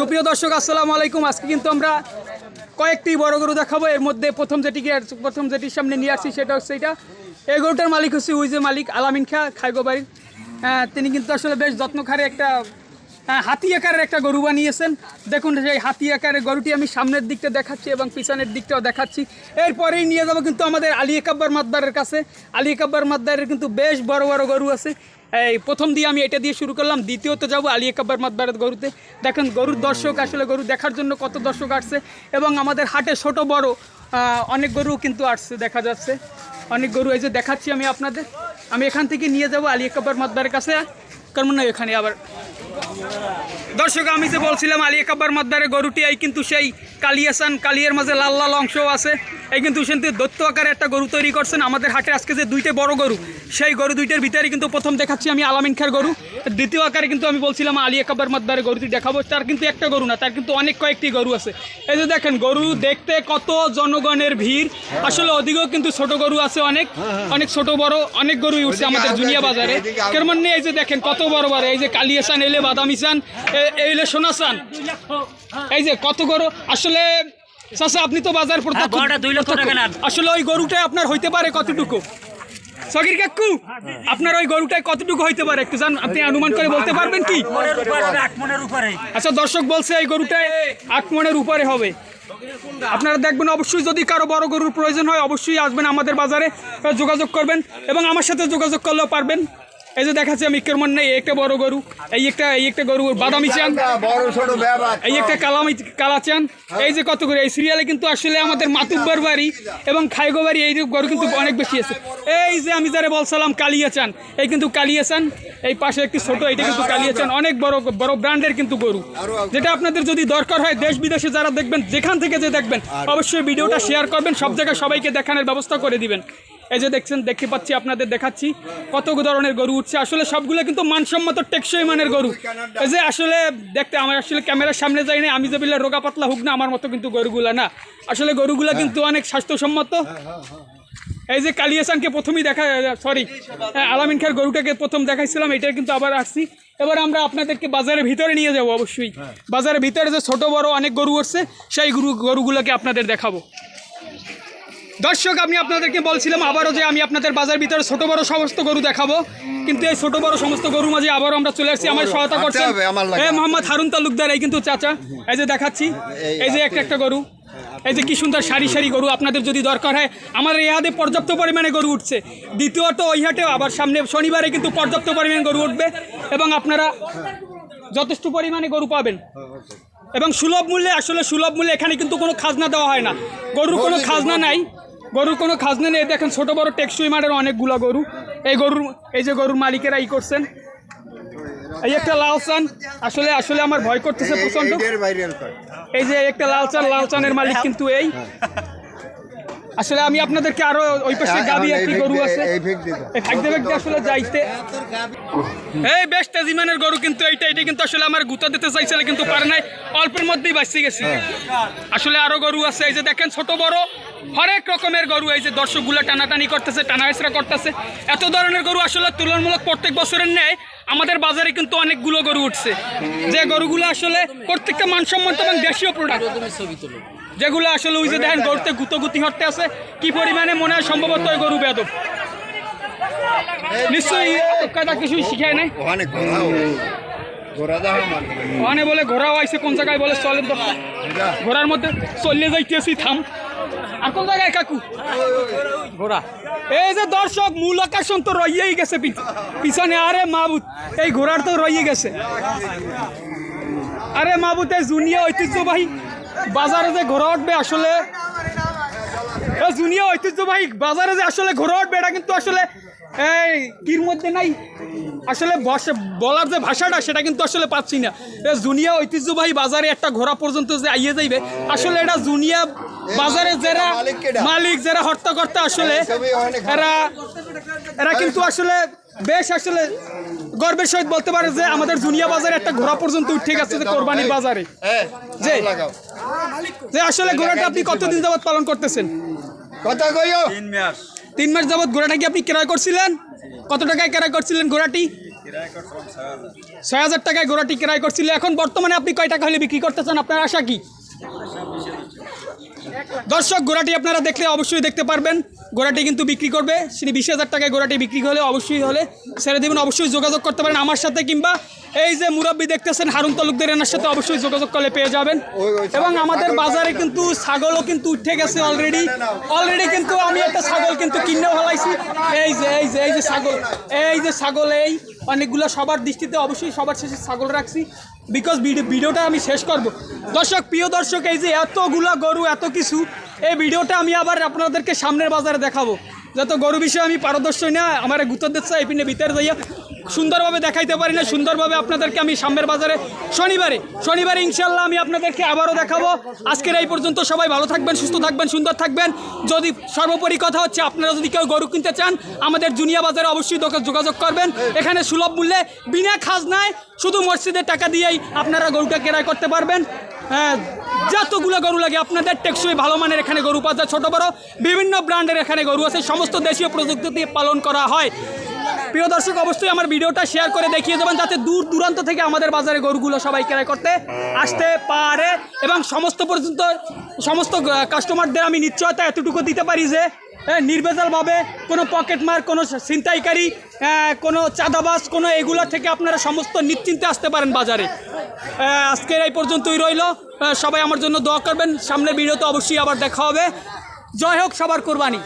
সুপ্রিয় দর্শক আসসালামু আলাইকুম। আজকে কিন্তু আমরা কয়েকটি বড় গরু দেখাবো। এর মধ্যে প্রথম যেটিকে প্রথম যেটির সামনে নিয়ে আসছি সেটা হচ্ছে এটা এই গরুটার মালিক হচ্ছে উইজে মালিক আলামিন খা খাইগো বাড়ির হ্যাঁ, তিনি কিন্তু আসলে বেশ যত্নখারে একটা হ্যাঁ, হাতি আকারের একটা গরু বানিয়েছেন। দেখুন সেই হাতি আকারের গরুটি আমি সামনের দিকটা দেখাচ্ছি এবং পিছনের দিকটাও দেখাচ্ছি। এরপরেই নিয়ে যাব কিন্তু আমাদের আলী কাব্বার মাদ্দারের কাছে। আলী কাব্বার মাদ্দারের কিন্তু বেশ বড় বড় গরু আছে। এই, প্রথম দিয়ে আমি এটা দিয়ে শুরু করলাম, দ্বিতীয়ত যাব আলী কাব্বার মাদ্দারের গরুতে। দেখেন, গরুর দর্শক, আসলে গরু দেখার জন্য কত দর্শক আসছে এবং আমাদের হাটে ছোট, বড় অনেক গরু কিন্তু আসছে, দেখা যাচ্ছে। অনেক গরু, এই যে দেখাচ্ছি আমি আপনাদের। আমি এখান থেকে নিয়ে যাব আলী কাব্বার মাদ্দারের কাছে। কারণ না এখানে আবার? দর্শক, আমি যে বলছিলাম, আলী কাব্বার মাদ্দারে গরুটি, এই কিন্তু সেই কালিয়াসান কালিয়ার মাঝে লাল লাল অংশও আছে। এই কিন্তু কিন্তু দত্ত আকারে একটা গরু তৈরি করছেন। আমাদের হাটে আজকে যে দুইটা বড় গরু সেই গরু দুইটার ভিতরে কিন্তু প্রথম দেখাচ্ছি আমি আলামিন খার গরু। দ্বিতীয় আকারে কিন্তু আমি বলছিলাম আলী কাব্বার মাদ্দারে গরুটি দেখাবো। তার কিন্তু একটা গরু না তার কিন্তু অনেক কয়েকটি গরু আছে। এই যে দেখেন গরু দেখতে কত জনগণের ভিড়। আসলে ওদিকেও কিন্তু ছোট গরু আছে অনেক। অনেক ছোট বড় অনেক গরুই উঠছে আমাদের জুনিয়া বাজারে। কেমন এই যে দেখেন কত বড় বড়। এই যে কালিয়াসান এলে বাদামি চান এলে সোনা চান এই যে কত গরু? আসলে চাচা আপনি তো বাজার প্রত্যক্ষ- হ্যাঁ, গরুটা দুই লক্ষ টাকা না। আসলে ওই গরুটাই আপনার হইতে পারে কতটুকু? সগির কাকু আপনার ওই গরুটাই কতটুকু হইতে পারে? একটু জান আপনি অনুমান করে বলতে পারবেন কি? মনের উপরে আট মনের উপরে। আচ্ছা দর্শক বলছে এই গরুটাই আট মনের উপরে হবে। আপনারা দেখবেন অবশ্যই যদি কারও বড় গরুর প্রয়োজন হয় অবশ্যই আসবেন আমাদের বাজারে যোগাযোগ করবেন এবং আমার সাথে যোগাযোগ করলেও পারবেন। এই যে দেখাচ্ছি আমি কেমন নেই একটা বড় গরু এই একটা এই একটা গরু বাদামি চান এই একটা কালামি কালা চান। এই যে কত করে এই সিরিয়ালে কিন্তু আসলে আমাদের মাতুব্বার বাড়ি এবং খাইগো বাড়ি এই যে গরু কিন্তু অনেক বেশি আছে। এই যে আমি যারা বলছিলাম কালিয়া চান এই কিন্তু কালিয়া চান। এই পাশে একটি ছোট এইটা কিন্তু কালিয়া চান। অনেক বড় বড় ব্র্যান্ডের কিন্তু গরু। যেটা আপনাদের যদি দরকার হয় দেশ বিদেশে যারা দেখবেন যেখান থেকে যে দেখবেন অবশ্যই ভিডিওটা শেয়ার করবেন। সব জায়গায় সবাইকে দেখানোর ব্যবস্থা করে দিবেন। এই যে দেখছেন দেখতে পাচ্ছি আপনাদের দেখাচ্ছি কত ধরনের গরু উঠছে। আসলে সবগুলো কিন্তু মানসম্মত টেকসই মানের গরু। এই যে আসলে দেখতে আমার আসলে ক্যামেরার সামনে যাই না আমি যে বললে রোগা পাতলা হোক না আমার মতো কিন্তু গরুগুলা না। আসলে গরুগুলা কিন্তু অনেক স্বাস্থ্যসম্মত। এই যে কালিয়াসানকে প্রথমেই দেখা সরি আলামিন খার গরুটাকে প্রথম দেখাইছিলাম এটা কিন্তু আবার আসছি। এবার আমরা আপনাদেরকে বাজারের ভিতরে নিয়ে যাব অবশ্যই। বাজারের ভিতরে যে ছোট বড় অনেক গরু উঠছে সেই গরু গরুগুলোকে আপনাদের দেখাবো। দর্শক আমি আপনাদেরকে বলছিলাম আবারও যে আমি আপনাদের বাজার ভিতরে ছোট বড় সমস্ত গরু দেখাবো। কিন্তু এই ছোট বড় সমস্ত গরু মাঝে আবারও আমরা চলে আসছি আমার সহায়তা করছেন। আচ্ছা, হবে, আমার লাগে। এ মোহাম্মদ হারুন তালুকদার এই কিন্তু চাচা। এই যে দেখাচ্ছি এই যে একটা একটা গরু। এই যে কি সুন্দর সারি সারি গরু আপনাদের যদি দরকার হয় আমাদের এই হাটে পর্যাপ্ত পরিমাণে গরু উঠছে। দ্বিতীয়ত ওই হাটে আবার সামনে শনিবারে কিন্তু পর্যাপ্ত পরিমাণে গরু উঠবে এবং আপনারা যথেষ্ট পরিমাণে গরু পাবেন। এবং সুলভ মূল্যে আসলে সুলভ মূল্যে এখানে কিন্তু কোনো খাজনা দেওয়া হয় না। গরুর কোনো খাজনা নাই। গরুর কোনো খাজনা নেই। দেখেন ছোট বড় টেকসই মাঠের অনেকগুলো গরু। এই গরুর এই যে গরুর মালিকেরা ই করছেন। এই একটা লাল চান। আসলে আসলে আমার ভয় করতেছে প্রচণ্ড এই যে একটা লাল চান লাল চানের মালিক কিন্তু এই। আসলে আমি আপনাদেরকে আরও ওই পাশে গাবি একটি গরু আছে। এই ভাগদে ভাগদে আসলে যাইতে। এই বেশ তেজিমানের গরু কিন্তু এইটা এটা কিন্তু আসলে আমার গুতা দিতে চাইছিল কিন্তু পারে নাই। অল্পের মধ্যেই বাঁচতে গেছি। আসলে আরও গরু আছে এই যে দেখেন ছোট বড়। হরেক রকমের গরু এই যে দর্শকগুলো টানাটানি করতেছে টানা হেসরা করতেছে। এত ধরনের গরু আসলে তুলনামূলক প্রত্যেক বছরের ন্যায় আমাদের বাজারে কিন্তু অনেকগুলো গরু উঠছে। যে গরুগুলো আসলে প্রত্যেকটা মানসম্মত এবং দেশীয় প্রোডাক্ট যেগুলো আসলে ওই যে দেখেন গরুতে গুতো গুতি হটতে আছে কি পরিমাণে মনে হয় সম্ভবত ওই গরু বেদব নিশ্চয়ই কাদা কিছুই শিখায় নাই? ঘোরাও ঘোরা ওখানে বলে ঘোড়াও আইছে কোন জায়গায় বলে দোকান ঘোড়ার মধ্যে চলে যাইতেছি থাম। আর কোন জায়গায় কাকু। এই যে দর্শক, মূল আকর্ষণ তো রইয়েই গেছে পিছ- পিছনে। আরে মাবুত, এই ঘোড়ার তো রইয়ে গেছে। আরে এই জুনিয়া ঐতিহ্যবাহী বাজারে যে ঘোড়া উঠবে আসলে জুনিয়া ঐতিহ্যবাহী বাজারে যে আসলে ঘোড়া উঠবে, এটা কিন্তু আসলে এই কির মধ্যে নাই? আসলে বলার যে ভাষাটা সেটা কিন্তু আসলে পাচ্ছি না। জুনিয়া ঐতিহ্যবাহী বাজারে একটা ঘোড়া পর্যন্ত যে আইয়ে যাইবে আসলে এটা জুনিয়া বাজারে যারা মালিক যারা হর্তা আসলে এরা এরা কিন্তু আসলে বেশ আসলে গর্বের সহিত বলতে পারে যে আমাদের জুনিয়া বাজারে একটা ঘোড়া পর্যন্ত উঠে গেছে যে কোরবানির বাজারে। হ্যাঁ যে যে আসলে ঘোড়াটা আপনি কতদিন যাবত পালন করতেছেন? কথা কইও। তিন মাস। যাবত ঘোড়াটা কি আপনি ক্রয় করছিলেন? কত টাকায় ক্রয় করছিলেন ঘোড়াটি? ছয় হাজার টাকায় ঘোড়াটি ক্রয় করছিল। এখন বর্তমানে আপনি কয় টাকা হলে বিক্রি করতে চান? আপনার আশা কি? দর্শক, ঘোড়াটি আপনারা দেখলে অবশ্যই দেখতে পারবেন। গোড়াটি কিন্তু বিক্রি করবে। তিনি বিশ হাজার টাকায় গোড়াটি বিক্রি হলে, অবশ্যই হলে ছেড়ে দেবেন। অবশ্যই যোগাযোগ করতে পারেন আমার সাথে কিংবা এই যে মুরব্বী দেখতেছেন হারুন তালুকদের এনার সাথে অবশ্যই যোগাযোগ করলে পেয়ে যাবেন। এবং আমাদের বাজারে কিন্তু ছাগলও কিন্তু উঠে গেছে অলরেডি অলরেডি কিন্তু আমি একটা ছাগল কিন্তু কিনে ফেলাইছি। এই যে এই যে এই যে ছাগল, এই যে ছাগল, এই অনেকগুলো সবার দৃষ্টিতে অবশ্যই সবার শেষে ছাগল রাখছি। বিকজ ভিডিওটা আমি শেষ করব। দর্শক, প্রিয় দর্শক, এই যে এতগুলো গরু, এত কিছু এই ভিডিওটা আমি আবার আপনাদেরকে সামনের বাজারে দেখাবো। যত গরু বিষয়ে আমি পারদর্শী না, আমার গুতর দিচ্ছে এই পিনে ভিতরে যাইয়া সুন্দরভাবে দেখাইতে পারি না, সুন্দরভাবে আপনাদেরকে আমি সামনের বাজারে শনিবারে শনিবারে ইনশাল্লাহ আমি আপনাদেরকে আবারও দেখাবো। আজকের এই পর্যন্ত সবাই ভালো থাকবেন, সুস্থ থাকবেন, সুন্দর থাকবেন। যদি সর্বোপরি কথা হচ্ছে, আপনারা যদি কেউ গরু কিনতে চান, আমাদের জুনিয়া বাজারে অবশ্যই যোগাযোগ করবেন। এখানে সুলভ মূল্যে, বিনা খাজনায় শুধু মসজিদের টাকা দিয়েই আপনারা গরুটা ক্রয় করতে পারবেন। যতগুলো গরু লাগে, আপনাদের টেকসই ভালো মানের এখানে গরু পাওয়া যায়, ছোটো বড়। বিভিন্ন ব্র্যান্ডের এখানে গরু আছে, সমস্ত দেশীয় প্রযুক্তি দিয়ে পালন করা হয়। প্রিয় দর্শক, অবশ্যই আমার ভিডিওটা শেয়ার করে দেখিয়ে দেবেন, যাতে দূর দূরান্ত থেকে আমাদের বাজারে গরুগুলো সবাই ক্রয় করতে আসতে পারে। এবং সমস্ত পর্যন্ত, সমস্ত কাস্টমারদের আমি নিশ্চয়তা এতটুকু দিতে পারি যে নির্ভেজালভাবে কোনো পকেট মার কোনো ছিনতাইকারী এ, কোনো চাঁদাবাস কোনো এগুলো থেকে আপনারা সমস্ত নিশ্চিন্তে আসতে পারেন বাজারে। আজকের এই পর্যন্তই রইল। সবাই আমার জন্য দোয়া করবেন। সামনের ভিডিওতে অবশ্যই আবার দেখা হবে। জয় হোক সবার কোরবানি।